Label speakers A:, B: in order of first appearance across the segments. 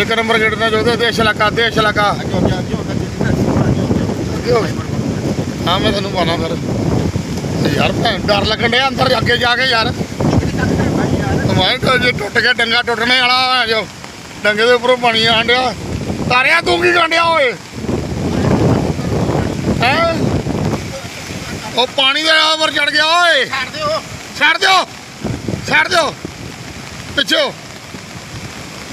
A: ਇੱਕ number gate ਦਾ ਜੋ ਦੇਸ਼ ਇਲਾਕਾ ਦੇਸ਼ ਇਲਾਕਾ। ਹਾਂ ਮੈਂ ਤੁਹਾਨੂੰ ਪਾਣਾ ਫਿਰ। ਯਾਰ ਭੈਣ ਡਰ ਲੱਗਣ ਡਿਆ ਅੰਦਰ ਅੱਗੇ ਜਾ ਕੇ ਯਾਰ। ਮੈਂ ਤਾਂ ਜੇ ਟੁੱਟ ਗਿਆ ਡੰਗਾ ਟੁੱਟਣੇ ਵਾਲਾ ਆ ਜੋ। ਡੰਗੇ ਦੇ ਉੱਪਰੋਂ ਪਾਣੀ ਆਣ ਡਿਆ। ਤਾਰਿਆ ਤੂੰ ਕੀ ਗੰਡਿਆ ਓਏ? ਹੈ? ਉਹ ਪਾਣੀ ਦੇ ਉੱਪਰ ਚੜ ਗਿਆ ਓਏ।
B: ਛੱਡ ਦਿਓ।
A: ਛੱਡ ਦਿਓ। ਛੱਡ ਦਿਓ। ਪਿੱਛੇ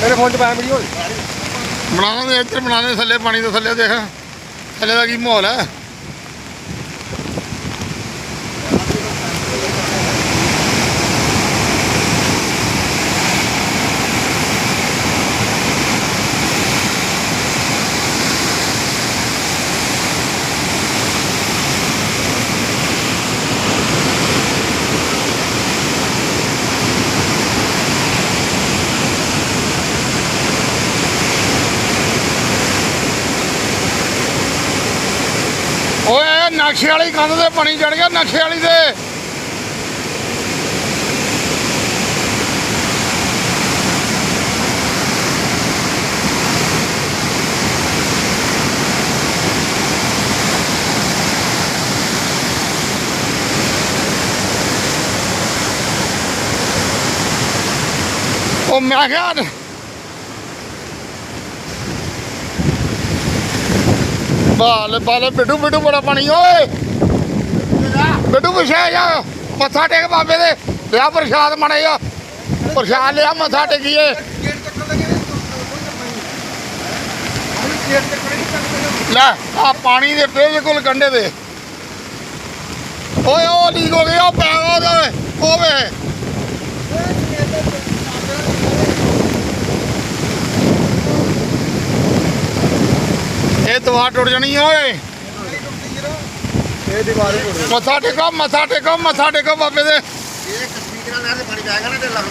B: ਮੇਰੇ ਫੋਨ 'ਚ ਪਾਇਆ ਵੀਡੀਓ।
A: ਬਣਾਉਣਾ ਇੱਧਰ ਬਣਾਉਣਾ ਦੇ ਥੱਲੇ ਪਾਣੀ ਦੇ ਥੱਲੇ ਦੇਖ। ਥੱਲੇ ਦਾ ਕੀ ਮਾਹੌਲ ਹੈ? ਓਏ ਨਕਸ਼ੇ ਵਾਲੀ ਕੰਧ ਤੇ ਪਾਣੀ ਚੜ ਗਿਆ ਨਕਸ਼ੇ ਵਾਲੀ ਦੇ ਉਹ ਮੈਂ ਕਿਹਾ ਬਾਲੇ ਬਾਲੇ, ਬਿੱਡੂ ਬਿੱਡੂ, ਬੜਾ ਪਾਣੀ, ਓਏ। ਬਿੱਡੂ, ਪਿਛੇ ਜਾ। ਮੱਥਾ ਟੇਕ ਬਾਬੇ ਦੇ। ਲਿਆ ਪ੍ਰਸ਼ਾਦ ਮਣੇ ਪ੍ਰਸ਼ਾਦ ਲਿਆ, ਮੱਥਾ ਟੇਕੀਏ। ਲੈ, ਆ ਪਾਣੀ ਦੇ ਬਿਲਕੁਲ ਕੰਢੇ ਦੇ। ਓਏ, ਉਹ ਲੀਕ ਹੋ ਗਿਆ ਉਹ ਪੈ ਉਹਦੇ ਓਵੇ ਇਹ ਦਵਾ ਟੁੱਟ ਜਾਣੀ ਆ ਓਏ।
B: ਇਹ ਦੀਵਾਰ ਹੀ
A: ਮੱਥਾ ਟੇਕੋ ਮੱਥਾ ਟੇਕੋ ਮੱਥਾ ਟੇਕੋ ਬਾਬੇ ਦੇ।
B: ਇਹ ਕਸ਼ਮੀਰ ਨਾਲ ਨਹਿਰ ਦੇ ਪਾਣੀ ਜਾਏਗਾ ਨਾ ਤੇ ਲੱਗ